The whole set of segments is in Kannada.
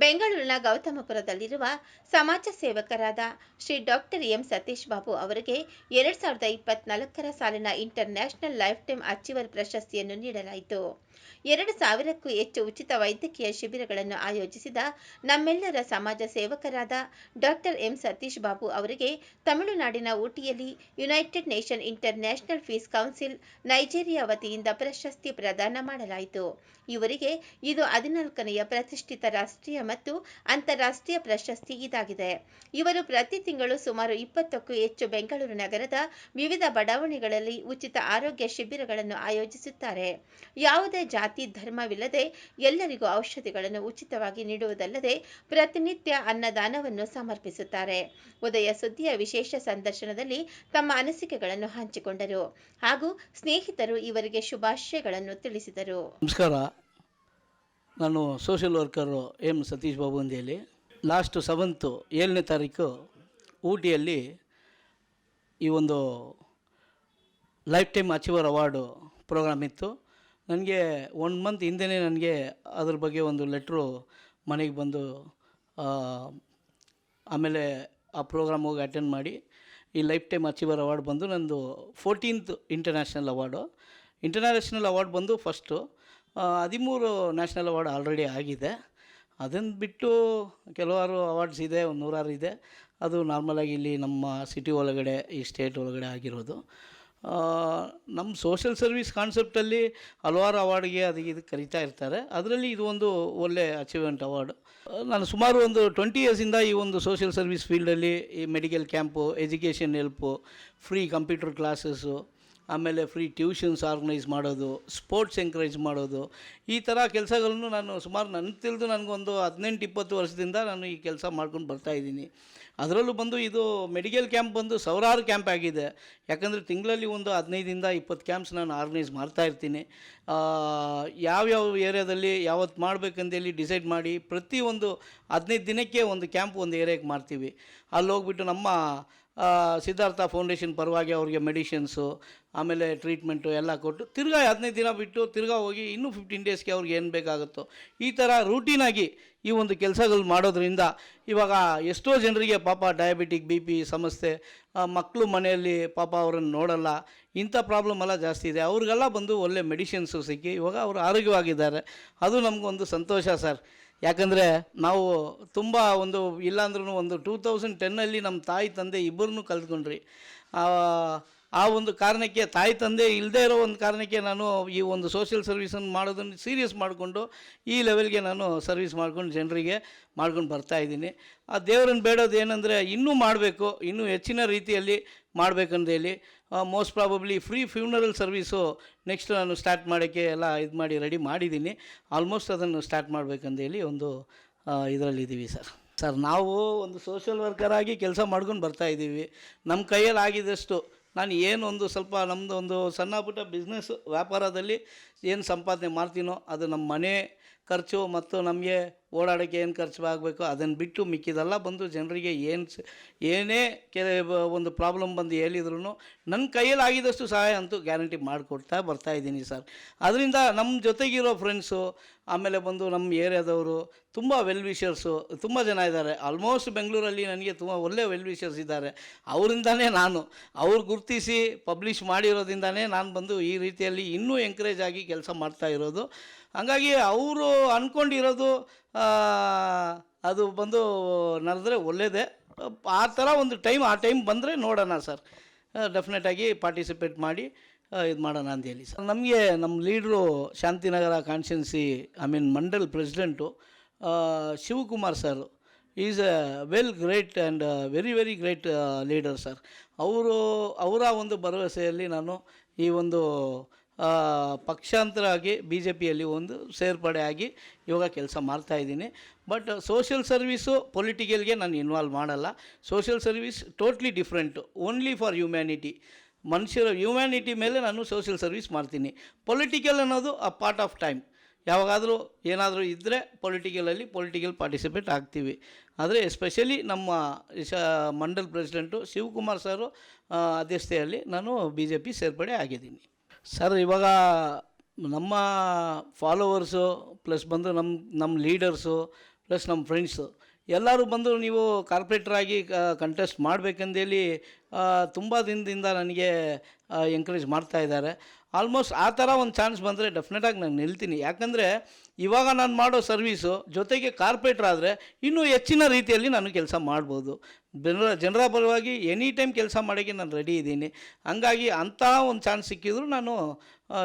ಬೆಂಗಳೂರಿನ ಗೌತಮಪುರದಲ್ಲಿರುವ ಸಮಾಜ ಸೇವಕರಾದ ಶ್ರೀ ಡಾಕ್ಟರ್ ಎಂ ಸತೀಶ್ ಬಾಬು ಅವರಿಗೆ ಎರಡ್ ಸಾವಿರದ ಇಪ್ಪತ್ನಾಲ್ಕರ ಸಾಲಿನ international lifetime achiever ಪ್ರಶಸ್ತಿಯನ್ನು ನೀಡಲಾಯಿತು. ಎರಡು ಸಾವಿರಕ್ಕೂ ಹೆಚ್ಚು ಉಚಿತ ವೈದ್ಯಕೀಯ ಶಿಬಿರಗಳನ್ನು ಆಯೋಜಿಸಿದ ನಮ್ಮೆಲ್ಲರ ಸಮಾಜ ಸೇವಕರಾದ ಡಾಕ್ಟರ್ ಎಂ ಸತೀಶ್ ಬಾಬು ಅವರಿಗೆ ತಮಿಳುನಾಡಿನ ಊಟಿಯಲ್ಲಿ united nation international peace council Nigeria ವತಿಯಿಂದ ಪ್ರಶಸ್ತಿ ಪ್ರದಾನ ಮಾಡಲಾಯಿತು. ಇವರಿಗೆ ಇದು ಹದಿನಾಲ್ಕನೆಯ ಪ್ರತಿಷ್ಠಿತ ರಾಷ್ಟ್ರೀಯ ಮತ್ತು ಅಂತಾರಾಷ್ಟ್ರೀಯ ಪ್ರಶಸ್ತಿ ಇದಾಗಿದೆ. ಇವರು ಪ್ರತಿ ತಿಂಗಳು ಸುಮಾರು ಇಪ್ಪತ್ತಕ್ಕೂ ಹೆಚ್ಚು ಬೆಂಗಳೂರು ನಗರದ ವಿವಿಧ ಬಡಾವಣೆಗಳಲ್ಲಿ ಉಚಿತ ಆರೋಗ್ಯ ಶಿಬಿರಗಳನ್ನು ಆಯೋಜಿಸುತ್ತಾರೆ. ಯಾವುದೇ ಜಾತಿ ಧರ್ಮವಿಲ್ಲದೆ ಎಲ್ಲರಿಗೂ ಔಷಧಿಗಳನ್ನು ಉಚಿತವಾಗಿ ನೀಡುವುದಲ್ಲದೆ ಪ್ರತಿನಿತ್ಯ ಅನ್ನದಾನವನ್ನು ಸಮರ್ಪಿಸುತ್ತಾರೆ. ಉದಯ ಸುದ್ದಿಯ ವಿಶೇಷ ಸಂದರ್ಶನದಲ್ಲಿ ತಮ್ಮ ಅನಿಸಿಕೆಗಳನ್ನು ಹಂಚಿಕೊಂಡರು. ಹಾಗೂ ಸ್ನೇಹಿತರು ಇವರಿಗೆ ಶುಭಾಶಯಗಳನ್ನು ತಿಳಿಸಿದರು. ನಮಸ್ಕಾರ. ನಾನು social worker M Satish Babu ಅಂತೇಳಿ ಲಾಸ್ಟ್ ಸೆವೆಂತು ಏಳನೇ ತಾರೀಕು ಊಟಿಯಲ್ಲಿ ಈ ಒಂದು lifetime achiever award program ಇತ್ತು. ನನಗೆ ಒನ್ ಮಂತ್ ಹಿಂದೆಯೇ ನನಗೆ ಅದ್ರ ಬಗ್ಗೆ ಒಂದು ಲೆಟ್ರು ಮನೆಗೆ ಬಂದು ಆಮೇಲೆ ಆ ಪ್ರೋಗ್ರಾಮ್ ಹೋಗಿ ಅಟೆಂಡ್ ಮಾಡಿ, ಈ ಲೈಫ್ ಟೈಮ್ ಅಚೀವರ್ ಅವಾರ್ಡ್ ಬಂದು ನಂದು fourteenth international award. International award ಬಂದು ಫಸ್ಟು ಹದಿಮೂರು ನ್ಯಾಷನಲ್ ಅವಾರ್ಡ್ ಆಲ್ರೆಡಿ ಆಗಿದೆ. ಅದನ್ನು ಬಿಟ್ಟು ಕೆಲವಾರು ಅವಾರ್ಡ್ಸ್ ಇದೆ, ಒಂದು ನೂರಾರು ಇದೆ. ಅದು ನಾರ್ಮಲಾಗಿ ಇಲ್ಲಿ ನಮ್ಮ ಸಿಟಿ ಒಳಗಡೆ, ಈ ಸ್ಟೇಟ್ ಒಳಗಡೆ ಆಗಿರೋದು. ನಮ್ಮ ಸೋಷಿಯಲ್ ಸರ್ವಿಸ್ ಕಾನ್ಸೆಪ್ಟಲ್ಲಿ ಹಲವಾರು ಅವಾರ್ಡ್ಗೆ ಅದು ಇದು ಕರಿತಾ ಇರ್ತಾರೆ. ಅದರಲ್ಲಿ ಇದು ಒಂದು ಒಳ್ಳೆ ಅಚೀವ್ಮೆಂಟ್ ಅವಾರ್ಡ್ ನಾನು ಸುಮಾರು ಒಂದು ಟ್ವೆಂಟಿ ಇಯರ್ಸಿಂದ ಈ ಒಂದು ಸೋಷಿಯಲ್ ಸರ್ವಿಸ್ ಫೀಲ್ಡಲ್ಲಿ ಈ medical camp education help free computer classes ಆಮೇಲೆ ಫ್ರೀ ಟ್ಯೂಷನ್ಸ್ ಆರ್ಗನೈಸ್ ಮಾಡೋದು ಸ್ಪೋರ್ಟ್ಸ್ ಎಂಕರೇಜ್ ಮಾಡೋದು ಈ ಥರ ಕೆಲಸಗಳನ್ನು ನಾನು ಸುಮಾರು ನನ್ನ ತಿಳಿದು ನನಗೊಂದು ಹದಿನೆಂಟು ಇಪ್ಪತ್ತು ವರ್ಷದಿಂದ ನಾನು ಈ ಕೆಲಸ ಮಾಡ್ಕೊಂಡು ಬರ್ತಾಯಿದ್ದೀನಿ ಅದರಲ್ಲೂ ಬಂದು ಇದು ಮೆಡಿಕಲ್ ಕ್ಯಾಂಪ್ ಬಂದು ಸಾವಿರಾರು ಕ್ಯಾಂಪ್ ಆಗಿದೆ. ಯಾಕಂದರೆ ತಿಂಗಳಲ್ಲಿ ಒಂದು ಹದಿನೈದಿಂದ ಇಪ್ಪತ್ತು ಕ್ಯಾಂಪ್ಸ್ ನಾನು ಆರ್ಗನೈಸ್ ಮಾಡ್ತಾ ಇರ್ತೀನಿ. ಆ, ಯಾವ್ಯಾವ ಏರಿಯಾದಲ್ಲಿ ಯಾವತ್ತು ಮಾಡಬೇಕಂತೇಳಿ ಡಿಸೈಡ್ ಮಾಡಿ ಪ್ರತಿಯೊಂದು ಹದಿನೈದು ದಿನಕ್ಕೆ ಒಂದು ಕ್ಯಾಂಪ್ ಒಂದು ಏರಿಯಾಗೆ ಮಾಡ್ತೀವಿ. ಅಲ್ಲಿ ಹೋಗ್ಬಿಟ್ಟು ನಮ್ಮ ಸಿದ್ಧಾರ್ಥ ಫೌಂಡೇಶನ್ ಪರವಾಗಿ ಅವ್ರಿಗೆ ಮೆಡಿಷನ್ಸು, ಆಮೇಲೆ ಟ್ರೀಟ್ಮೆಂಟು ಎಲ್ಲ ಕೊಟ್ಟು ತಿರ್ಗಾ ಹದಿನೈದು ದಿನ ಬಿಟ್ಟು ತಿರ್ಗಾ ಹೋಗಿ ಇನ್ನೂ ಫಿಫ್ಟೀನ್ ಡೇಸ್ಗೆ ಅವ್ರಿಗೆ ಏನು ಬೇಕಾಗುತ್ತೋ ಈ ಥರ ರೂಟೀನಾಗಿ ಈ ಒಂದು ಕೆಲಸಗಳು ಮಾಡೋದ್ರಿಂದ ಇವಾಗ ಎಷ್ಟೋ ಜನರಿಗೆ ಪಾಪ ಡಯಾಬಿಟಿಕ್ ಬಿ ಪಿ ಸಮಸ್ಯೆ ಮಕ್ಕಳು ಮನೆಯಲ್ಲಿ ಪಾಪ ಅವರನ್ನು ನೋಡಲ್ಲ, ಇಂಥ ಪ್ರಾಬ್ಲಮ್ ಎಲ್ಲ ಜಾಸ್ತಿ ಇದೆ. ಅವ್ರಿಗೆಲ್ಲ ಬಂದು ಒಳ್ಳೆ ಮೆಡಿಷನ್ಸು ಸಿಕ್ಕಿ ಇವಾಗ ಅವರು ಆರೋಗ್ಯವಾಗಿದ್ದಾರೆ. ಅದು ನಮಗೊಂದು ಸಂತೋಷ ಸರ್. ಯಾಕಂದರೆ ನಾವು ತುಂಬ ಒಂದು ಇಲ್ಲಾಂದ್ರೂ ಒಂದು ಟೂ ತೌಸಂಡ್ ಟೆನ್ನಲ್ಲಿ ನಮ್ಮ ತಾಯಿ ತಂದೆ ಇಬ್ಬರನ್ನೂ ಕಲ್ತ್ಕೊಂಡ್ರಿ. ಆ, ಒಂದು ಕಾರಣಕ್ಕೆ ತಾಯಿ ತಂದೆ ಇಲ್ಲದೇ ಇರೋ ಒಂದು ಕಾರಣಕ್ಕೆ ನಾನು ಈ ಒಂದು ಸೋಷಿಯಲ್ ಸರ್ವಿಸನ್ನು ಮಾಡೋದನ್ನು ಸೀರಿಯಸ್ ಮಾಡಿಕೊಂಡು ಈ ಲೆವೆಲ್ಗೆ ನಾನು ಸರ್ವಿಸ್ ಮಾಡ್ಕೊಂಡು ಜನರಿಗೆ ಮಾಡ್ಕೊಂಡು ಬರ್ತಾ ಇದ್ದೀನಿ. ಆ ದೇವರನ್ನು ಬೇಡೋದು ಏನಂದರೆ ಇನ್ನೂ ಮಾಡಬೇಕು ಇನ್ನೂ ಹೆಚ್ಚಿನ ರೀತಿಯಲ್ಲಿ ಮಾಡಬೇಕಂತ ಹೇಳಿ most probably free funeral service next ನಾನು ಸ್ಟಾರ್ಟ್ ಮಾಡೋಕ್ಕೆ ಎಲ್ಲ ಇದು ಮಾಡಿ ರೆಡಿ ಮಾಡಿದ್ದೀನಿ. ಆಲ್ಮೋಸ್ಟ್ ಅದನ್ನು ಸ್ಟಾರ್ಟ್ ಮಾಡಬೇಕಂತ ಹೇಳಿ ಒಂದು ಇದರಲ್ಲಿದ್ದೀವಿ ಸರ್ ಸರ್ ನಾವು ಒಂದು ಸೋಷಿಯಲ್ ವರ್ಕರ್ ಆಗಿ ಕೆಲಸ ಮಾಡ್ಕೊಂಡು ಬರ್ತಾ ಇದ್ದೀವಿ. ನಮ್ಮ ಕೈಯಲ್ಲಿ ಆಗಿದಷ್ಟು ನಾನು ಏನು ಒಂದು ಸ್ವಲ್ಪ ನಮ್ಮದು ಒಂದು ಸಣ್ಣ ಪುಟ್ಟ ಬಿಸ್ನೆಸ್ ವ್ಯಾಪಾರದಲ್ಲಿ ಏನು ಸಂಪಾದನೆ ಮಾಡ್ತೀನೋ ಅದು ನಮ್ಮ ಮನೆ ಖರ್ಚು ಮತ್ತು ನಮಗೆ ಓಡಾಡೋಕ್ಕೆ ಏನು ಖರ್ಚು ಆಗಬೇಕು? ಅದನ್ನು ಬಿಟ್ಟು ಮಿಕ್ಕಿದೆಲ್ಲ ಬಂದು ಜನರಿಗೆ ಏನು ಏನೇ ಕೆಲ ಒಂದು ಪ್ರಾಬ್ಲಮ್ ಬಂದು ಹೇಳಿದ್ರು ನನ್ನ ಕೈಯಲ್ಲಿ ಆಗಿದಷ್ಟು ಸಹಾಯ ಅಂತೂ ಗ್ಯಾರಂಟಿ ಮಾಡಿಕೊಡ್ತಾ ಬರ್ತಾ ಇದ್ದೀನಿ ಸರ್. ಅದರಿಂದ ನಮ್ಮ ಜೊತೆಗಿರೋ ಫ್ರೆಂಡ್ಸು, ಆಮೇಲೆ ಬಂದು ನಮ್ಮ ಏರಿಯಾದವರು, ತುಂಬ ವೆಲ್ ವಿಷರ್ಸು ತುಂಬ ಜನ ಇದ್ದಾರೆ. ಆಲ್ಮೋಸ್ಟ್ ಬೆಂಗಳೂರಲ್ಲಿ ನನಗೆ ತುಂಬ ಒಳ್ಳೆ ವೆಲ್ ವಿಷರ್ಸ್ ಇದ್ದಾರೆ. ಅವರಿಂದನೇ ನಾನು, ಅವ್ರು ಗುರುತಿಸಿ ಪಬ್ಲಿಷ್ ಮಾಡಿರೋದ್ರಿಂದನೇ ನಾನು ಬಂದು ಈ ರೀತಿಯಲ್ಲಿ ಇನ್ನೂ ಎಂಕರೇಜ್ ಆಗಿ ಕೆಲಸ ಮಾಡ್ತಾ ಇರೋದು. ಹಾಗಾಗಿ ಅವರು ಅಂದ್ಕೊಂಡಿರೋದು ಅದು ಬಂದು ನಡೆದ್ರೆ ಒಳ್ಳೆಯದೇ ಆ ಥರ ಒಂದು ಟೈಮ್, ಆ ಟೈಮ್ ಬಂದರೆ ನೋಡೋಣ ಸರ್. ಡೆಫಿನೆಟಾಗಿ ಪಾರ್ಟಿಸಿಪೇಟ್ ಮಾಡಿ ಇದು ಮಾಡೋಣ ಅಂತ ಹೇಳಿ ಸರ್. ನಮಗೆ ನಮ್ಮ leader Shantinagar constituency, I mean mandal president Shivakumar sir. Is a well great and very very great leader sir. ಅವರು, ಅವರ ಒಂದು ಭರವಸೆಯಲ್ಲಿ ನಾನು ಈ ಒಂದು ಪಕ್ಷಾಂತರ ಆಗಿ ಬಿ ಜೆ ಪಿಯಲ್ಲಿ ಒಂದು ಸೇರ್ಪಡೆ ಆಗಿ ಇವಾಗ ಕೆಲಸ ಮಾಡ್ತಾ ಇದ್ದೀನಿ. ಬಟ್ ಸೋಷಿಯಲ್ ಸರ್ವೀಸು ಪೊಲಿಟಿಕಲ್ಗೆ ನಾನು ಇನ್ವಾಲ್ವ್ ಮಾಡಲ್ಲ. Social service totally different only for humanity ಮನುಷ್ಯರ ಹ್ಯುಮ್ಯಾನಿಟಿ ಮೇಲೆ ನಾನು ಸೋಷಿಯಲ್ ಸರ್ವೀಸ್ ಮಾಡ್ತೀನಿ. ಪೊಲಿಟಿಕಲ್ ಅನ್ನೋದು ಅ ಪಾರ್ಟ್ ಆಫ್ ಟೈಮ್ ಯಾವಾಗಾದರೂ ಏನಾದರೂ ಇದ್ದರೆ ಪೊಲಿಟಿಕಲಲ್ಲಿ ಪೊಲಿಟಿಕಲ್ ಪಾರ್ಟಿಸಿಪೇಟ್ ಆಗ್ತೀವಿ. ಆದರೆ ಎಸ್ಪೆಷಲಿ ನಮ್ಮ ಮಂಡಲ್ ಪ್ರೆಸಿಡೆಂಟು ಶಿವಕುಮಾರ್ ಸರು ಆ, ಅಧ್ಯಕ್ಷತೆಯಲ್ಲಿ ನಾನು ಬಿ ಜೆ ಪಿ ಸೇರ್ಪಡೆ ಆಗಿದ್ದೀನಿ. ಸರ್ ಇವಾಗ ನಮ್ಮ ಫಾಲೋವರ್ಸು ಪ್ಲಸ್ ಬಂದು ನಮ್ಮ ನಮ್ಮ ಲೀಡರ್ಸು ಪ್ಲಸ್ ನಮ್ಮ ಫ್ರೆಂಡ್ಸು ಎಲ್ಲರೂ ಬಂದು ನೀವು ಕಾರ್ಪೊರೇಟ್ರಾಗಿ ಕಂಟೆಸ್ಟ್ ಮಾಡಬೇಕಂದೇಳಿ ತುಂಬ ದಿನದಿಂದ ನನಗೆ ಎಂಕರೇಜ್ ಮಾಡ್ತಾ ಇದ್ದಾರೆ. ಆಲ್ಮೋಸ್ಟ್ ಆ ಥರ ಒಂದು ಚಾನ್ಸ್ ಬಂದರೆ ಡೆಫಿನೆಟಾಗಿ ನಾನು ನಿಲ್ತೀನಿ. ಯಾಕಂದರೆ ಇವಾಗ ನಾನು ಮಾಡೋ ಸರ್ವೀಸು ಜೊತೆಗೆ ಕಾರ್ಪೊರೇಟ್ರ್ ಆದರೆ ಇನ್ನೂ ಹೆಚ್ಚಿನ ರೀತಿಯಲ್ಲಿ ನಾನು ಕೆಲಸ ಮಾಡ್ಬೋದು. ಜನರ ಜನರ ಪರವಾಗಿ ಎನಿ ಟೈಮ್ ಕೆಲಸ ಮಾಡೋಕ್ಕೆ ನಾನು ರೆಡಿ ಇದ್ದೀನಿ. ಹಂಗಾಗಿ ಅಂಥ ಒಂದು ಚಾನ್ಸ್ ಸಿಕ್ಕಿದ್ರು ನಾನು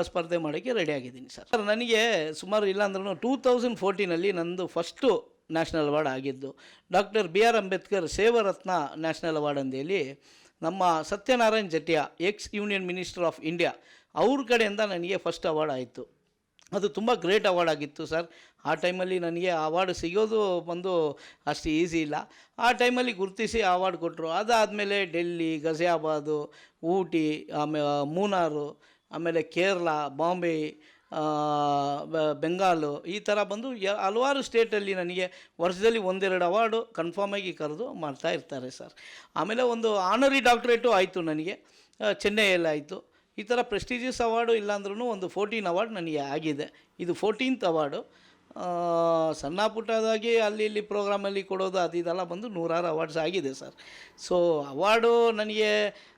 ಸ್ಪರ್ಧೆ ಮಾಡೋಕ್ಕೆ ರೆಡಿ ಆಗಿದ್ದೀನಿ ಸರ್ ಸರ್ ನನಗೆ ಸುಮಾರು ಇಲ್ಲಾಂದ್ರೂ ಟೂ ತೌಸಂಡ್ ಫೋರ್ಟೀನಲ್ಲಿ ನನ್ನದು ಫಸ್ಟು ನ್ಯಾಷನಲ್ ಅವಾರ್ಡ್ ಆಗಿದ್ದು. Doctor B R Ambedkar Sevaratna national award ಅಂದೇಳಿ ನಮ್ಮ Satyanarayan Jatiya, ex union minister of India, ಅವ್ರ ಕಡೆಯಿಂದ ನನಗೆ ಫಸ್ಟ್ ಅವಾರ್ಡ್ ಆಯಿತು. ಅದು ತುಂಬ ಗ್ರೇಟ್ ಅವಾರ್ಡ್ ಆಗಿತ್ತು ಸರ್. ಆ ಟೈಮಲ್ಲಿ ನನಗೆ ಅವಾರ್ಡ್ ಸಿಗೋದು ಬಂದು ಅಷ್ಟು ಈಸಿ ಇಲ್ಲ. ಆ ಟೈಮಲ್ಲಿ ಗುರುತಿಸಿ ಅವಾರ್ಡ್ ಕೊಟ್ಟರು. ಅದಾದಮೇಲೆ ಡೆಲ್ಲಿ ಗಜಿಯಾಬಾದು ಊಟಿ ಆಮೇಲೆ ಮೂನಾರು, ಆಮೇಲೆ ಕೇರಳ, ಬಾಂಬೆ ಬೆಂಗಾಲು ಈ ಥರ ಬಂದು ಯ, ಹಲವಾರು ಸ್ಟೇಟಲ್ಲಿ ನನಗೆ ವರ್ಷದಲ್ಲಿ ಒಂದೆರಡು ಅವಾರ್ಡು ಕನ್ಫರ್ಮಾಗಿ ಕರೆದು ಮಾಡ್ತಾ ಇರ್ತಾರೆ ಸರ್ ಆಮೇಲೆ ಒಂದು ಆನರಿ ಡಾಕ್ಟ್ರೇಟು ಆಯಿತು ನನಗೆ. ಚೆನ್ನೈಯಲ್ಲಿ ಆಯಿತು. ಈ ಥರ ಪ್ರೆಸ್ಟೀಜಿಯಸ್ ಅವಾರ್ಡು ಇಲ್ಲಾಂದ್ರೂ ಒಂದು ಫೋರ್ಟೀನ್ ಅವಾರ್ಡ್ ನನಗೆ ಆಗಿದೆ. ಇದು ಫೋರ್ಟೀನ್ತ್ ಅವಾರ್ಡು ಸಣ್ಣ ಪುಟ್ಟದಾಗಿ ಅಲ್ಲಿ ಇಲ್ಲಿ ಪ್ರೋಗ್ರಾಮಲ್ಲಿ ಕೊಡೋದು ಅದು ಇದೆಲ್ಲ ಬಂದು ನೂರಾರು ಅವಾರ್ಡ್ಸ್ ಆಗಿದೆ ಸರ್ ಸೊ ಅವಾರ್ಡು ನನಗೆ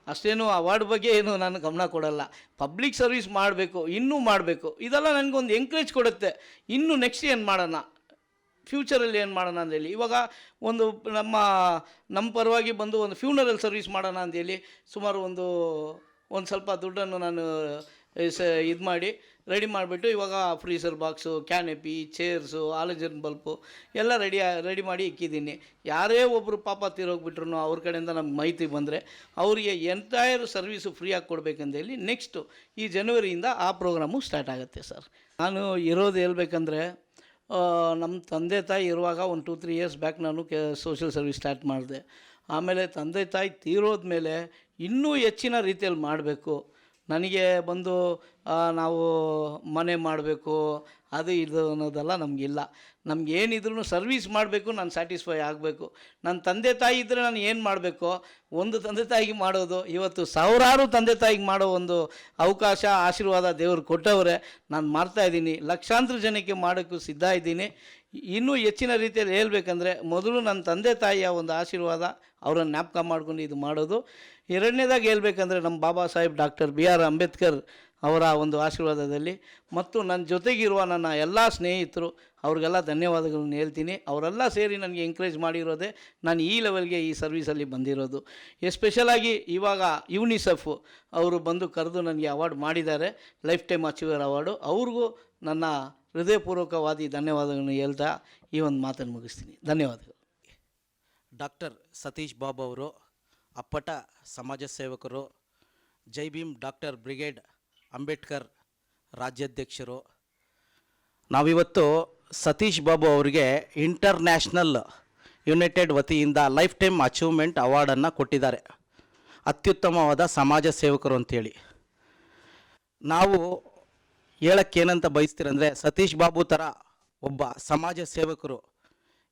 ಅಷ್ಟೇನು ಅವಾರ್ಡ್ ಬಗ್ಗೆ ಏನು ನಾನು ಗಮನ ಕೊಡಲ್ಲ. ಪಬ್ಲಿಕ್ ಸರ್ವಿಸ್ ಮಾಡಬೇಕು, ಇನ್ನೂ ಮಾಡಬೇಕು. ಇದೆಲ್ಲ ನನಗೊಂದು ಎಂಕರೇಜ್ ಕೊಡುತ್ತೆ. ಇನ್ನು ನೆಕ್ಸ್ಟ್ ಏನು ಮಾಡೋಣ? ಫ್ಯೂಚರಲ್ಲಿ ಏನು ಮಾಡೋಣ ಅಂತೇಳಿ ಇವಾಗ ಒಂದು ನಮ್ಮ ನಮ್ಮ ಪರವಾಗಿ ಬಂದು ಒಂದು ಫ್ಯೂನರಲ್ ಸರ್ವಿಸ್ ಮಾಡೋಣ ಅಂತೇಳಿ ಸುಮಾರು ಒಂದು ಒಂದು ಸ್ವಲ್ಪ ದುಡ್ಡನ್ನು ನಾನು ಇದು ಮಾಡಿ ರೆಡಿ ಮಾಡಿಬಿಟ್ಟು ಇವಾಗ freezer box canopy chairs halogen bulb ಎಲ್ಲ ರೆಡಿ ರೆಡಿ ಮಾಡಿ ಇಕ್ಕಿದ್ದೀನಿ. ಯಾರೇ ಒಬ್ಬರು ಪಾಪ ತೀರೋಗ್ಬಿಟ್ರು ಅವ್ರ ಕಡೆಯಿಂದ ನಮ್ಗೆ ಮಾಹಿತಿ ಬಂದರೆ ಅವರಿಗೆ ಎಂಟೈರ್ ಸರ್ವೀಸು ಫ್ರೀಯಾಗಿ ಕೊಡಬೇಕಂತೇಳಿ ನೆಕ್ಸ್ಟು ಈ ಜನವರಿಯಿಂದ ಆ ಪ್ರೋಗ್ರಾಮು ಸ್ಟಾರ್ಟ್ ಆಗುತ್ತೆ ಸರ್ ನಾನು ಇರೋದು ಹೇಳ್ಬೇಕಂದ್ರೆ ನಮ್ಮ ತಂದೆ ತಾಯಿ ಇರುವಾಗ ಒಂದು ಟೂ ತ್ರೀ ಇಯರ್ಸ್ ಬ್ಯಾಕ್ ನಾನು ಕೆ ಸೋಷಿಯಲ್ ಸರ್ವಿಸ್ ಸ್ಟಾರ್ಟ್ ಮಾಡಿದೆ. ಆಮೇಲೆ ತಂದೆ ತಾಯಿ ತೀರೋದ್ಮೇಲೆ ಇನ್ನೂ ಹೆಚ್ಚಿನ ರೀತಿಯಲ್ಲಿ ಮಾಡಬೇಕು. ನನಗೆ ಬಂದು ನಾವು ಮನೆ ಮಾಡಬೇಕು, ಅದು ಇದು ಅನ್ನೋದೆಲ್ಲ ನಮಗಿಲ್ಲ. ನಮ್ಗೆ ಏನಿದ್ರು ಸರ್ವೀಸ್ ಮಾಡಬೇಕು, ನಾನು ಸ್ಯಾಟಿಸ್ಫೈ ಆಗಬೇಕು. ನನ್ನ ತಂದೆ ತಾಯಿ ಇದ್ದರೆ ನಾನು ಏನು ಮಾಡಬೇಕು? ಒಂದು ತಂದೆ ತಾಯಿಗೆ ಮಾಡೋದು, ಇವತ್ತು ಸಾವಿರಾರು ತಂದೆ ತಾಯಿಗೆ ಮಾಡೋ ಒಂದು ಅವಕಾಶ, ಆಶೀರ್ವಾದ ದೇವರು ಕೊಟ್ಟವರೇ, ನಾನು ಮಾಡ್ತಾ ಇದ್ದೀನಿ. ಲಕ್ಷಾಂತರ ಜನಕ್ಕೆ ಮಾಡೋಕ್ಕೂ ಸಿದ್ಧ ಇದ್ದೀನಿ. ಇನ್ನೂ ಹೆಚ್ಚಿನ ರೀತಿಯಲ್ಲಿ ಹೇಳ್ಬೇಕಂದ್ರೆ ಮೊದಲು ನನ್ನ ತಂದೆ ತಾಯಿಯ ಒಂದು ಆಶೀರ್ವಾದ ಅವರನ್ನು ಜ್ಞಾಪಕ ಮಾಡ್ಕೊಂಡು ಇದು ಮಾಡೋದು. ಎರಡನೇದಾಗಿ ಹೇಳ್ಬೇಕಂದ್ರೆ ನಮ್ಮ Baba Saheb doctor B R Ambedkar ಅವರ ಒಂದು ಆಶೀರ್ವಾದದಲ್ಲಿ ಮತ್ತು ನನ್ನ ಜೊತೆಗಿರುವ ನನ್ನ ಎಲ್ಲ ಸ್ನೇಹಿತರು ಅವ್ರಿಗೆಲ್ಲ ಧನ್ಯವಾದಗಳನ್ನು ಹೇಳ್ತೀನಿ. ಅವರೆಲ್ಲ ಸೇರಿ ನನಗೆ ಎಂಕರೇಜ್ ಮಾಡಿರೋದೇ ನಾನು ಈ ಲೆವೆಲ್ಗೆ ಈ ಸರ್ವೀಸಲ್ಲಿ ಬಂದಿರೋದು. ಎಸ್ಪೆಷಲಾಗಿ ಇವಾಗ ಯುನಿಸೆಫ್ ಅವರು ಬಂದು ಕರೆದು ನನಗೆ ಅವಾರ್ಡ್ ಮಾಡಿದ್ದಾರೆ. ಲೈಫ್ ಟೈಮ್ ಅಚೀವರ್ ಅವಾರ್ಡು ಅವ್ರಿಗೂ ನನ್ನ ಹೃದಯಪೂರ್ವಕವಾದಿ ಧನ್ಯವಾದಗಳನ್ನು ಹೇಳ್ತಾ ಈ ಒಂದು ಮಾತನ್ನು ಮುಗಿಸ್ತೀನಿ. ಧನ್ಯವಾದಗಳು. ಡಾಕ್ಟರ್ ಸತೀಶ್ ಬಾಬು ಅವರು, ಅಪ್ಪಟ ಸಮಾಜ ಸೇವಕರು, ಜೈ ಭೀಮ್ ಡಾಕ್ಟರ್ ಬ್ರಿಗೇಡ್ ಅಂಬೇಡ್ಕರ್ ರಾಜ್ಯಾಧ್ಯಕ್ಷರು. ನಾವಿವತ್ತು ಸತೀಶ್ ಬಾಬು ಅವರಿಗೆ ಇಂಟರ್ನ್ಯಾಷನಲ್ ಯುನೈಟೆಡ್ ವತಿಯಿಂದ ಲೈಫ್ ಟೈಮ್ ಅಚೀವ್ಮೆಂಟ್ ಅವಾರ್ಡನ್ನು ಕೊಟ್ಟಿದ್ದಾರೆ. ಅತ್ಯುತ್ತಮವಾದ ಸಮಾಜ ಸೇವಕರು ಅಂತೇಳಿ. ನಾವು ಹೇಳಕ್ಕೇನಂತ ಬಯಸ್ತೀರಂದರೆ ಸತೀಶ್ ಬಾಬು ಥರ ಒಬ್ಬ ಸಮಾಜ ಸೇವಕರು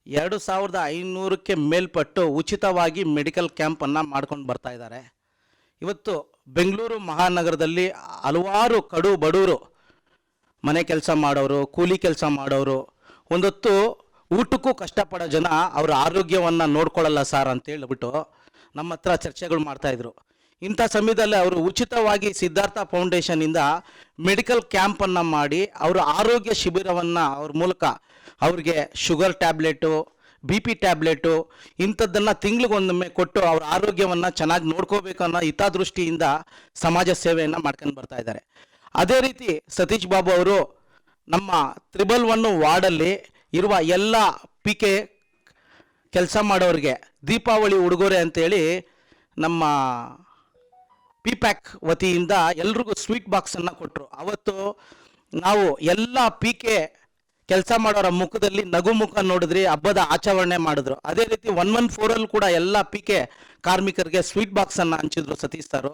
ಎರಡು ಸಾವಿರದ ಐನೂರಕ್ಕೆ ಮೇಲ್ಪಟ್ಟು ಉಚಿತವಾಗಿ ಮೆಡಿಕಲ್ ಕ್ಯಾಂಪನ್ನು ಮಾಡ್ಕೊಂಡು ಬರ್ತಾ ಇದ್ದಾರೆ. ಇವತ್ತು ಬೆಂಗಳೂರು ಮಹಾನಗರದಲ್ಲಿ ಹಲವಾರು ಕಡು ಬಡವರು ಮನೆ ಕೆಲಸ ಮಾಡೋರು, ಕೂಲಿ ಕೆಲಸ ಮಾಡೋರು, ಒಂದೊತ್ತು ಊಟಕ್ಕೂ ಕಷ್ಟಪಡೋ ಜನ ಅವರ ಆರೋಗ್ಯವನ್ನು ನೋಡ್ಕೊಳ್ಳಲ್ಲ ಸರ್ ಅಂತ ಹೇಳ್ಬಿಟ್ಟು ನಮ್ಮ ಹತ್ರ ಚರ್ಚೆಗಳು ಮಾಡ್ತಾಯಿದ್ರು ಇಂಥ ಸಮಯದಲ್ಲಿ ಅವರು ಉಚಿತವಾಗಿ ಸಿದ್ಧಾರ್ಥ ಫೌಂಡೇಶನಿಂದ ಮೆಡಿಕಲ್ ಕ್ಯಾಂಪನ್ನು ಮಾಡಿ ಅವರ ಆರೋಗ್ಯ ಶಿಬಿರವನ್ನು ಅವ್ರ ಮೂಲಕ ಅವ್ರಿಗೆ sugar tablet, B P tablet ಇಂಥದ್ದನ್ನು ತಿಂಗಳಿಗೊಂದೊಮ್ಮೆ ಕೊಟ್ಟು ಅವ್ರ ಆರೋಗ್ಯವನ್ನು ಚೆನ್ನಾಗಿ ನೋಡ್ಕೋಬೇಕು ಅನ್ನೋ ಹಿತದೃಷ್ಟಿಯಿಂದ ಸಮಾಜ ಸೇವೆಯನ್ನು ಮಾಡ್ಕೊಂಡು ಬರ್ತಾ ಇದ್ದಾರೆ. ಅದೇ ರೀತಿ ಸತೀಶ್ ಬಾಬು ಅವರು ನಮ್ಮ ತ್ರಿಬಲ್ ಒನ್ ವಾರ್ಡಲ್ಲಿ ಇರುವ ಎಲ್ಲ ಪಿ ಕೆ ಕೆಲಸ ಮಾಡೋರಿಗೆ ದೀಪಾವಳಿ ಉಡುಗೊರೆ ಅಂತೇಳಿ ನಮ್ಮ ಪಿ ಪ್ಯಾಕ್ ವತಿಯಿಂದ ಎಲ್ರಿಗೂ ಸ್ವೀಟ್ ಬಾಕ್ಸನ್ನು ಕೊಟ್ಟರು ಅವತ್ತು ನಾವು ಎಲ್ಲ ಪಿ ಕೆ ಕೆಲಸ ಮಾಡೋರ ಮುಖದಲ್ಲಿ ನಗು ಮುಖ ನೋಡಿದ್ರಿ, ಹಬ್ಬದ ಆಚರಣೆ ಮಾಡಿದ್ರು. ಅದೇ ರೀತಿ ಒನ್ ಒನ್ ಫೋರಲ್ಲಿ ಕೂಡ ಎಲ್ಲ ಪಿ ಕೆ ಕಾರ್ಮಿಕರಿಗೆ ಸ್ವೀಟ್ ಬಾಕ್ಸನ್ನು ಹಂಚಿದ್ರು ಸತೀಶ್ ಸರ್.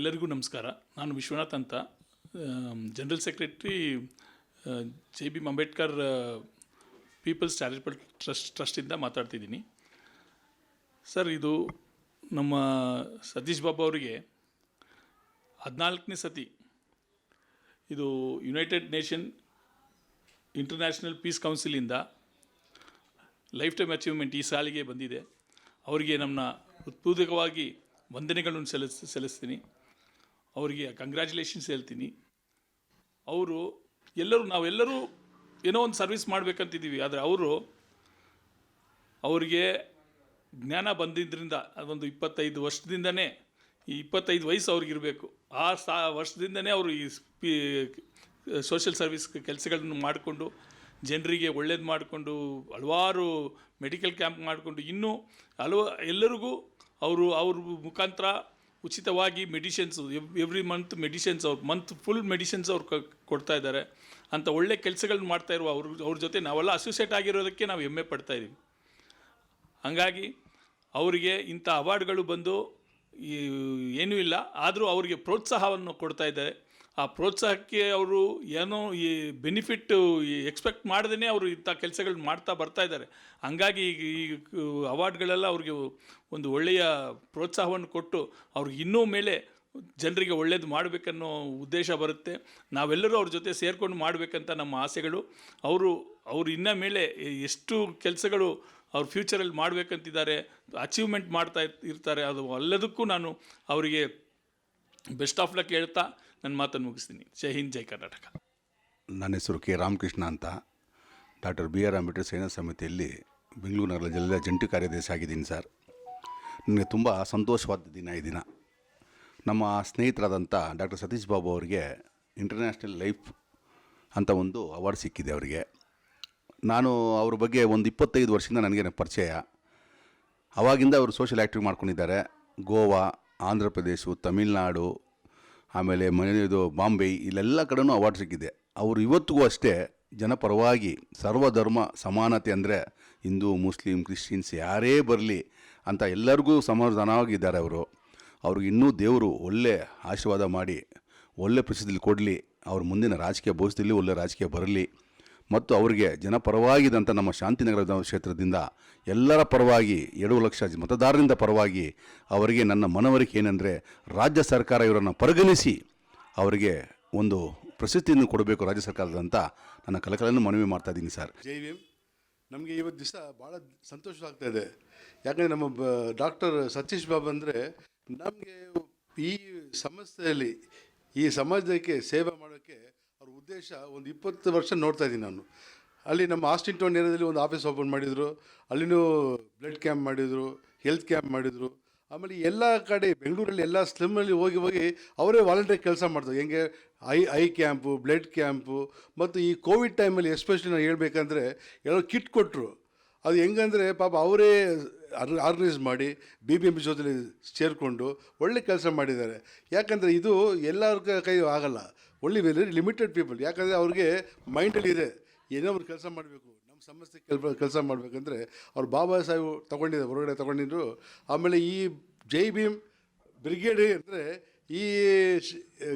ಎಲ್ಲರಿಗೂ ನಮಸ್ಕಾರ. ನಾನು ವಿಶ್ವನಾಥ್ ಅಂತ. General secretary J B Ambedkar people's charitable trust ಟ್ರಸ್ಟಿಂದ ಮಾತಾಡ್ತಿದ್ದೀನಿ. ಸರ್, ಇದು ನಮ್ಮ ಸತೀಶ್ ಬಾಬು ಅವರಿಗೆ ಹದಿನಾಲ್ಕನೇ ಸತಿ ಇದು ಯುನೈಟೆಡ್ ನೇಷನ್ ಇಂಟರ್ನ್ಯಾಷನಲ್ ಪೀಸ್ ಕೌನ್ಸಿಲಿಂದ ಲೈಫ್ ಟೈಮ್ ಅಚೀವ್ಮೆಂಟ್ ಈ ಸಾಲಿಗೆ ಬಂದಿದೆ. ಅವರಿಗೆ ನಮ್ಮ ಹೃತ್ಪೂರ್ವಕವಾಗಿ ವಂದನೆಗಳನ್ನು ಸಲ್ಲಿಸ್, ಸಲ್ಲಿಸ್ತೀನಿ. ಅವರಿಗೆ ಕಂಗ್ರ್ಯಾಚುಲೇಷನ್ಸ್ ಹೇಳ್ತೀನಿ. ಅವರು ಎಲ್ಲರೂ, ನಾವೆಲ್ಲರೂ ಏನೋ ಒಂದು ಸರ್ವಿಸ್ ಮಾಡಬೇಕಂತಿದ್ದೀವಿ. ಆದರೆ ಅವರು ಅವರಿಗೆ ಜ್ಞಾನ ಬಂದಿದ್ದರಿಂದ ಅದೊಂದು ಇಪ್ಪತ್ತೈದು ವರ್ಷದಿಂದನೇ ಈ ಇಪ್ಪತ್ತೈದು ವಯಸ್ಸು ಅವ್ರಿಗಿರಬೇಕು. ಆ ಸಾ, ವರ್ಷದಿಂದನೇ ಅವರು ಈ ಪಿ ಸೋಷಿಯಲ್ ಸರ್ವಿಸ್ ಕೆಲಸಗಳನ್ನು ಮಾಡಿಕೊಂಡು, ಜನರಿಗೆ ಒಳ್ಳೇದು ಮಾಡಿಕೊಂಡು, ಹಲವಾರು ಮೆಡಿಕಲ್ ಕ್ಯಾಂಪ್ ಮಾಡಿಕೊಂಡು, ಇನ್ನೂ ಹಲವು, ಎಲ್ಲರಿಗೂ ಅವರು, ಅವ್ರ ಮುಖಾಂತರ ಉಚಿತವಾಗಿ ಮೆಡಿಷನ್ಸ್ ಎವ್ರಿ ಮಂತ್ ಮೆಡಿಷನ್ಸ್ ಅವ್ರು, ಮಂತ್ ಫುಲ್ ಮೆಡಿಷನ್ಸ್ ಅವ್ರು ಕೊಡ್ತಾ ಇದ್ದಾರೆ. ಅಂಥ ಒಳ್ಳೆ ಕೆಲಸಗಳನ್ನ ಮಾಡ್ತಾ ಇರುವ ಅವ್ರ ಅವ್ರ ಜೊತೆ ನಾವೆಲ್ಲ ಅಸೋಸಿಯೇಟ್ ಆಗಿರೋದಕ್ಕೆ ನಾವು ಹೆಮ್ಮೆ ಪಡ್ತಾ ಇದ್ದೀವಿ ಹಾಗಾಗಿ ಅವರಿಗೆ ಇಂಥ ಅವಾರ್ಡ್ಗಳು ಬಂದು ಏನೂ ಇಲ್ಲ. ಆದರೂ ಅವರಿಗೆ ಪ್ರೋತ್ಸಾಹವನ್ನು ಕೊಡ್ತಾ ಇದ್ದಾರೆ. ಆ ಪ್ರೋತ್ಸಾಹಕ್ಕೆ ಅವರು ಏನೋ ಈ ಬೆನಿಫಿಟ್ಟು ಎಕ್ಸ್ಪೆಕ್ಟ್ ಮಾಡ್ದೇ ಅವರು ಇಂಥ ಕೆಲಸಗಳನ್ನ ಮಾಡ್ತಾ ಬರ್ತಾ ಇದ್ದಾರೆ. ಹಂಗಾಗಿ ಈಗ ಈ ಅವಾರ್ಡ್ಗಳೆಲ್ಲ ಅವ್ರಿಗೆ ಒಂದು ಒಳ್ಳೆಯ ಪ್ರೋತ್ಸಾಹವನ್ನು ಕೊಟ್ಟು ಅವ್ರಿಗೆ ಇನ್ನೂ ಮೇಲೆ ಜನರಿಗೆ ಒಳ್ಳೇದು ಮಾಡಬೇಕನ್ನೋ ಉದ್ದೇಶ ಬರುತ್ತೆ. ನಾವೆಲ್ಲರೂ ಅವ್ರ ಜೊತೆ ಸೇರಿಕೊಂಡು ಮಾಡಬೇಕಂತ ನಮ್ಮ ಆಸೆಗಳು. ಅವರು ಅವರು ಇನ್ನ ಮೇಲೆ ಎಷ್ಟು ಕೆಲಸಗಳು ಅವ್ರ ಫ್ಯೂಚರಲ್ಲಿ ಮಾಡಬೇಕಂತಿದ್ದಾರೆ, ಅಚೀವ್ಮೆಂಟ್ ಮಾಡ್ತಾ ಇರ್ತಾರೆ, ಅದು ಎಲ್ಲದಕ್ಕೂ ನಾನು ಅವರಿಗೆ ಬೆಸ್ಟ್ ಆಫ್ ಲಕ್ ಹೇಳ್ತಾ ನನ್ನ ಮಾತನ್ನು ಮುಗಿಸ್ತೀನಿ. ಜೈ ಹಿಂದ್, ಜೈ ಕರ್ನಾಟಕ. ನನ್ನ ಹೆಸರು ಕೆ. ರಾಮಕೃಷ್ಣ ಅಂತ. Doctor B. ಆರ್. ಅಂಬೇಡ್ಕರ್ ಸೇನಾ ಸಮಿತಿಯಲ್ಲಿ ಬೆಂಗಳೂರು ನಗರ ಜಿಲ್ಲೆಯ ಜಂಟಿ ಕಾರ್ಯದರ್ಶಿ ಆಗಿದ್ದೀನಿ ಸರ್. ನನಗೆ ತುಂಬ ಸಂತೋಷವಾದ ದಿನ ಈ ದಿನ. ನಮ್ಮ ಸ್ನೇಹಿತರಾದಂಥ ಡಾಕ್ಟರ್ ಸತೀಶ್ ಬಾಬು ಅವರಿಗೆ ಇಂಟರ್ನ್ಯಾಷನಲ್ ಲೈಫ್ ಅಂತ ಒಂದು ಅವಾರ್ಡ್ ಸಿಕ್ಕಿದೆ ಅವರಿಗೆ. ನಾನು ಅವ್ರ ಬಗ್ಗೆ ಒಂದು ಇಪ್ಪತ್ತೈದು ವರ್ಷದಿಂದ ನನಗೆ ಪರಿಚಯ. ಅವಾಗಿಂದ ಅವರು ಸೋಷಿಯಲ್ ಆ್ಯಕ್ಟಿವ್ ಮಾಡ್ಕೊಂಡಿದ್ದಾರೆ. ಗೋವಾ, ಆಂಧ್ರ ಪ್ರದೇಶ, ತಮಿಳ್ನಾಡು, ಆಮೇಲೆ ಮನೆಯದು ಬಾಂಬೆ, ಇಲ್ಲೆಲ್ಲ ಕಡೆನೂ ಅವಾರ್ಡ್ ಸಿಕ್ಕಿದೆ. ಅವರು ಇವತ್ತಿಗೂ ಅಷ್ಟೇ ಜನಪರವಾಗಿ ಸರ್ವಧರ್ಮ ಸಮಾನತೆ ಅಂದರೆ ಹಿಂದೂ, ಮುಸ್ಲಿಂ, ಕ್ರಿಶ್ಚಿಯನ್ಸ್ ಯಾರೇ ಬರಲಿ ಅಂತ ಎಲ್ಲರಿಗೂ ಸಮಾಧಾನವಾಗಿದ್ದಾರೆ ಅವರು. ಅವ್ರಿಗೆ ಇನ್ನೂ ದೇವರು ಒಳ್ಳೆ ಆಶೀರ್ವಾದ ಮಾಡಿ, ಒಳ್ಳೆ ಪ್ರಸಿದ್ಧಿ ಕೊಡಲಿ. ಅವ್ರ ಮುಂದಿನ ರಾಜಕೀಯ ಭವಿಷ್ಯದಲ್ಲಿ ಒಳ್ಳೆ ರಾಜಕೀಯ ಬರಲಿ. ಮತ್ತು ಅವರಿಗೆ ಜನಪರವಾಗಿದ್ದಂಥ ನಮ್ಮ ಶಾಂತಿನಗರ ಕ್ಷೇತ್ರದಿಂದ ಎಲ್ಲರ ಪರವಾಗಿ ಎರಡು ಲಕ್ಷ ಮತದಾರರಿಂದ ಪರವಾಗಿ ಅವರಿಗೆ ನನ್ನ ಮನವರಿಕೆ ಏನೆಂದರೆ ರಾಜ್ಯ ಸರ್ಕಾರ ಇವರನ್ನು ಪರಿಗಣಿಸಿ ಅವರಿಗೆ ಒಂದು ಪ್ರಶಸ್ತಿಯನ್ನು ಕೊಡಬೇಕು ರಾಜ್ಯ ಸರ್ಕಾರದಂತ ನನ್ನ ಕಲಕಲನ್ನು ಮನವಿ ಮಾಡ್ತಾ ಇದ್ದೀನಿ ಸರ್. ಜೈ ವಿ ನಮಗೆ ಇವತ್ತು ದಿವಸ ಭಾಳ ಸಂತೋಷ ಆಗ್ತಾ ಇದೆ. ಯಾಕಂದರೆ ನಮ್ಮ ಡಾಕ್ಟರ್ ಸತೀಶ್ ಬಾಬು ಅಂದರೆ ನಮಗೆ ಈ ಸಮಸ್ಯೆಯಲ್ಲಿ, ಈ ಸಮಾಜಕ್ಕೆ ಸೇವೆ ಉದ್ದೇಶ ಒಂದು ಇಪ್ಪತ್ತು ವರ್ಷ ನೋಡ್ತಾ ಇದ್ದೀನಿ ನಾನು. ಅಲ್ಲಿ ನಮ್ಮ ಆಸ್ಟಿನ್ ಟೌನ್ ಏರಿಯಾದಲ್ಲಿ ಒಂದು ಆಫೀಸ್ ಓಪನ್ ಮಾಡಿದರು, ಅಲ್ಲಿನೂ ಬ್ಲಡ್ ಕ್ಯಾಂಪ್ ಮಾಡಿದರು, ಹೆಲ್ತ್ ಕ್ಯಾಂಪ್ ಮಾಡಿದರು. ಆಮೇಲೆ ಎಲ್ಲ ಕಡೆ, ಬೆಂಗಳೂರಲ್ಲಿ ಎಲ್ಲ ಸ್ಲಮ್ಮಲ್ಲಿ ಹೋಗಿ ಹೋಗಿ ಅವರೇ ವಾಲಂಟಿಯರ್ ಕೆಲಸ ಮಾಡ್ತಾರೆ. ಹೆಂಗೆ, eye eye camp, blood camp, ಮತ್ತು ಈ ಕೋವಿಡ್ ಟೈಮಲ್ಲಿ ಎಸ್ಪೆಷಲಿ ನಾನು ಹೇಳಬೇಕಂದ್ರೆ ಎಲ್ಲೋ ಕಿಟ್ ಕೊಟ್ಟರು ಅದು ಹೆಂಗಂದರೆ ಪಾಪ ಅವರೇ ಆರ್ಗನೈಸ್ ಮಾಡಿ ಬಿ ಬಿ ಎಂ ಪಿ ಜೊತೆಲಿ ಸೇರಿಕೊಂಡು ಒಳ್ಳೆ ಕೆಲಸ ಮಾಡಿದ್ದಾರೆ. ಯಾಕಂದರೆ ಇದು ಎಲ್ಲರ ಕ- ಆಗಲ್ಲ. ಒಳ್ಳೆ ವೆರಿ ಲಿಮಿಟೆಡ್ ಪೀಪಲ್ ಯಾಕಂದರೆ ಅವ್ರಿಗೆ ಮೈಂಡಲ್ಲಿ ಇದೆ. ಏನೋ ಒಂದು ಕೆಲಸ ಮಾಡಬೇಕು. ನಮ್ಮ ಸಮಸ್ಯೆ ಕೆಲಸ ಕೆಲಸ ಮಾಡಬೇಕಂದ್ರೆ ಅವ್ರು ಬಾಬಾ ಸಾಹೇಬ್ ತೊಗೊಂಡಿದ್ದಾರೆ, ಹೊರಗಡೆ ತೊಗೊಂಡಿದ್ರು. ಆಮೇಲೆ ಈ ಜೈ ಭೀಮ್ ಬ್ರಿಗೇಡ್ ಅಂದರೆ ಈ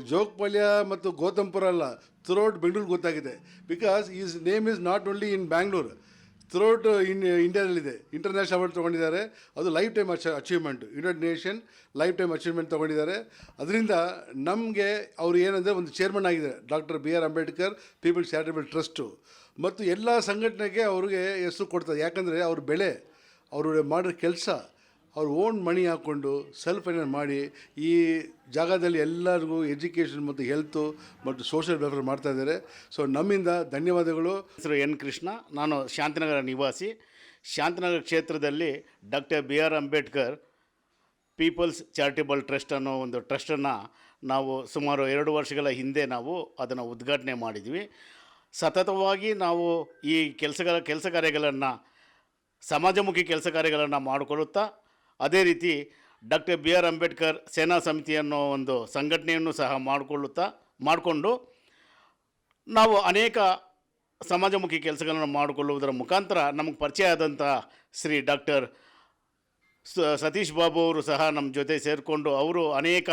ಜೋಗಪಾಳ್ಯ ಮತ್ತು ಗೌತಮ್ಪುರ ಅಲ್ಲ ಥ್ರೂಔಟ್ ಬೆಂಗಳೂರು ಗೊತ್ತಾಗಿದೆ. Because is name is not only in Bangalore throughout in ಇಂಡಿಯಾದಲ್ಲಿದೆ international award ತೊಗೊಂಡಿದ್ದಾರೆ. ಅದು lifetime ಅಚ achievement united nation lifetime achievement ತೊಗೊಂಡಿದ್ದಾರೆ. ಅದರಿಂದ ನಮಗೆ ಅವರು ಏನಂದರೆ ಒಂದು ಚೇರ್ಮನ್ ಆಗಿದ್ದಾರೆ. Doctor B R Ambedkar people's charitable trust ಮತ್ತು ಎಲ್ಲ ಸಂಘಟನೆಗೆ ಅವ್ರಿಗೆ ಹೆಸರು ಕೊಡ್ತಾರೆ. ಯಾಕಂದರೆ ಅವ್ರ ಬೆಳೆ, ಅವರು ಮಾಡಿರೋ ಕೆಲಸ ಅವ್ರು ಓನ್ ಮಣಿ ಹಾಕ್ಕೊಂಡು ಸೆಲ್ಫ್ ಫೈನಾನ್ಸ್ ಮಾಡಿ ಈ ಜಾಗದಲ್ಲಿ ಎಲ್ಲರಿಗೂ ಎಜುಕೇಷನ್ ಮತ್ತು ಹೆಲ್ತು ಮತ್ತು ಸೋಷಿಯಲ್ ವೆಲ್ಫೇರ್ ಮಾಡ್ತಾ ಇದ್ದಾರೆ. ಸೊ ನಮ್ಮಿಂದ ಧನ್ಯವಾದಗಳು. ಹೆಸರು ಎನ್ ಕೃಷ್ಣ, ನಾನು ಶಾಂತಿನಗರ ನಿವಾಸಿ. ಶಾಂತಿನಗರ ಕ್ಷೇತ್ರದಲ್ಲಿ doctor B R Ambedkar people's charitable trust ಅನ್ನೋ ಒಂದು ಟ್ರಸ್ಟನ್ನು ನಾವು ಸುಮಾರು ಎರಡು ವರ್ಷಗಳ ಹಿಂದೆ ನಾವು ಅದನ್ನು ಉದ್ಘಾಟನೆ ಮಾಡಿದ್ವಿ. ಸತತವಾಗಿ ನಾವು ಈ ಕೆಲಸಗಳ, ಕೆಲಸ ಕಾರ್ಯಗಳನ್ನು, ಸಮಾಜಮುಖಿ ಕೆಲಸ ಕಾರ್ಯಗಳನ್ನು ಮಾಡಿಕೊಳ್ಳುತ್ತಾ ಅದೇ ರೀತಿ ಡಾಕ್ಟರ್ ಬಿ ಆರ್ ಅಂಬೇಡ್ಕರ್ ಸೇನಾ ಸಮಿತಿ ಅನ್ನೋ ಒಂದು ಸಂಘಟನೆಯನ್ನು ಸಹ ಮಾಡಿಕೊಳ್ಳುತ್ತಾ, ಮಾಡಿಕೊಂಡು ನಾವು ಅನೇಕ ಸಮಾಜಮುಖಿ ಕೆಲಸಗಳನ್ನು ಮಾಡಿಕೊಳ್ಳುವುದರ ಮುಖಾಂತರ ನಮಗೆ ಪರಿಚಯ ಆದಂಥ ಶ್ರೀ ಡಾಕ್ಟರ್ ಸತೀಶ್ ಬಾಬು ಅವರು ಸಹ ನಮ್ಮ ಜೊತೆ ಸೇರಿಕೊಂಡು ಅವರು ಅನೇಕ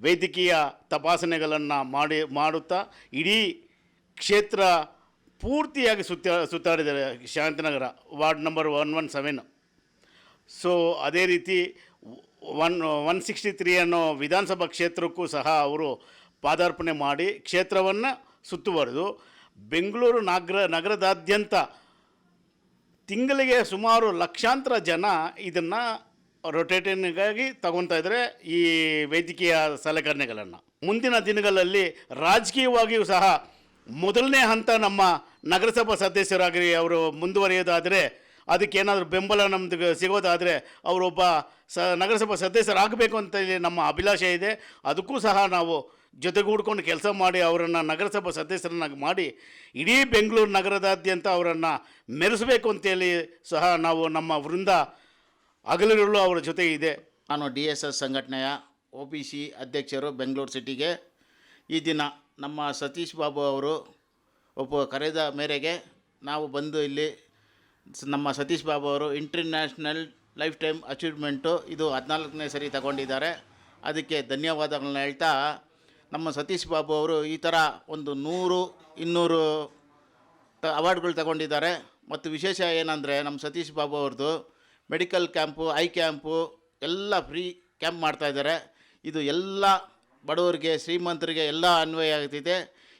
ವೈದ್ಯಕೀಯ ತಪಾಸಣೆಗಳನ್ನು ಮಾಡಿ, ಮಾಡುತ್ತಾ ಇಡೀ ಕ್ಷೇತ್ರ ಪೂರ್ತಿಯಾಗಿ ಸುತ್ತ, ಸುತ್ತಾಡಿದ್ದಾರೆ. Shantinagar ward number one one seven so ಅದೇ ರೀತಿ ಒನ್ ಒನ್ ಸಿಕ್ಸ್ಟಿ ತ್ರೀ ಅನ್ನೋ ವಿಧಾನಸಭಾ ಕ್ಷೇತ್ರಕ್ಕೂ ಸಹ ಅವರು ಪಾದಾರ್ಪಣೆ ಮಾಡಿ ಕ್ಷೇತ್ರವನ್ನು ಸುತ್ತುವರೆದು ಬೆಂಗಳೂರು ನಗರ, ನಗರದಾದ್ಯಂತ ತಿಂಗಳಿಗೆ ಸುಮಾರು ಲಕ್ಷಾಂತರ ಜನ ಇದನ್ನು ರೊಟೇಟಿನ್ಗಾಗಿ ತಗೊತಾ ಇದ್ದಾರೆ ಈ ವೈದ್ಯಕೀಯ ಸಲಕರಣೆಗಳನ್ನು. ಮುಂದಿನ ದಿನಗಳಲ್ಲಿ ರಾಜಕೀಯವಾಗಿಯೂ ಸಹ ಮೊದಲನೇ ಹಂತ ನಮ್ಮ ನಗರಸಭಾ ಸದಸ್ಯರಾಗಿ ಅವರು ಮುಂದುವರಿಯೋದಾದರೆ ಅದಕ್ಕೇನಾದರೂ ಬೆಂಬಲ ನಮ್ದು ಸಿಗೋದಾದರೆ ಅವರೊಬ್ಬ ಸ ನಗರಸಭಾ ಸದಸ್ಯರಾಗಬೇಕು ಅಂತ ನಮ್ಮ ಅಭಿಲಾಷೆ ಇದೆ. ಅದಕ್ಕೂ ಸಹ ನಾವು ಜೊತೆಗೂಡ್ಕೊಂಡು ಕೆಲಸ ಮಾಡಿ ಅವರನ್ನು ನಗರಸಭಾ ಸದಸ್ಯರನ್ನಾಗಿ ಮಾಡಿ ಇಡೀ ಬೆಂಗಳೂರು ನಗರದಾದ್ಯಂತ ಅವರನ್ನು ಮೆರೆಸಬೇಕು ಅಂತೇಳಿ ಸಹ ನಾವು ನಮ್ಮ ವೃಂದ ಹಗಲಿರುಳು ಅವರ ಜೊತೆ ಇದೆ. ನಾನು ಡಿ ಎಸ್ ಎಸ್ ಸಂಘಟನೆಯ ಒ ಪಿ ಸಿ ಅಧ್ಯಕ್ಷರು ಬೆಂಗಳೂರು ಸಿಟಿಗೆ. ಈ ದಿನ ನಮ್ಮ ಸತೀಶ್ ಬಾಬು ಅವರು ಒಬ್ಬ ಕರೆದ ಮೇರೆಗೆ ನಾವು ಬಂದು ಇಲ್ಲಿ ನಮ್ಮ ಸತೀಶ್ ಬಾಬು ಅವರು ಇಂಟರ್ನ್ಯಾಷನಲ್ ಲೈಫ್ ಟೈಮ್ ಅಚೀವ್ಮೆಂಟು ಇದು ಹದಿನಾಲ್ಕನೇ ಸರಿ ತಗೊಂಡಿದ್ದಾರೆ. ಅದಕ್ಕೆ ಧನ್ಯವಾದಗಳನ್ನ ಹೇಳ್ತಾ, ನಮ್ಮ ಸತೀಶ್ ಬಾಬು ಅವರು ಈ ಥರ ಒಂದು ನೂರು, ಇನ್ನೂರು ತ ಅವಾರ್ಡ್ಗಳು ತಗೊಂಡಿದ್ದಾರೆ. ಮತ್ತು ವಿಶೇಷ ಏನಂದರೆ ನಮ್ಮ ಸತೀಶ್ ಬಾಬು ಅವ್ರದ್ದು ಮೆಡಿಕಲ್ ಕ್ಯಾಂಪು, ಐ ಕ್ಯಾಂಪು ಎಲ್ಲ ಫ್ರೀ ಕ್ಯಾಂಪ್ ಮಾಡ್ತಾಯಿದ್ದಾರೆ ಇದು ಎಲ್ಲ ಬಡವರಿಗೆ, ಶ್ರೀಮಂತರಿಗೆ ಎಲ್ಲ ಅನ್ವಯ ಆಗ್ತಿದೆ.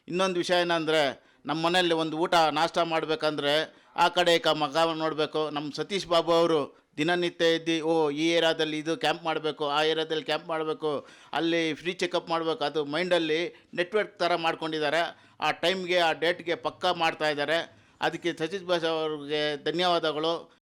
ಇನ್ನೊಂದು ವಿಷಯ ಏನಂದರೆ, ನಮ್ಮ ಮನೆಯಲ್ಲಿ ಒಂದು ಊಟ ನಾಷ್ಟ ಮಾಡಬೇಕಂದ್ರೆ ಆ ಕಡೆ ಕ ಮಗ ನೋಡಬೇಕು. ನಮ್ಮ ಸತೀಶ್ ಬಾಬು ಅವರು ದಿನನಿತ್ಯ ಇದ್ದು ಓ, ಈ ಏರಿಯಾದಲ್ಲಿ ಇದು ಕ್ಯಾಂಪ್ ಮಾಡಬೇಕು, ಆ ಏರಿಯಾದಲ್ಲಿ ಕ್ಯಾಂಪ್ ಮಾಡಬೇಕು, ಅಲ್ಲಿ ಫ್ರೀ ಚೆಕಪ್ ಮಾಡಬೇಕು, ಅದು ಮೈಂಡಲ್ಲಿ ನೆಟ್ವರ್ಕ್ ಥರ ಮಾಡ್ಕೊಂಡಿದ್ದಾರೆ. ಆ ಟೈಮ್ಗೆ, ಆ ಡೇಟ್ಗೆ ಪಕ್ಕಾ ಮಾಡ್ತಾ ಇದ್ದಾರೆ. ಅದಕ್ಕೆ ಸತೀಶ್ ಬಾಸ್ ಅವ್ರಿಗೆ ಧನ್ಯವಾದಗಳು.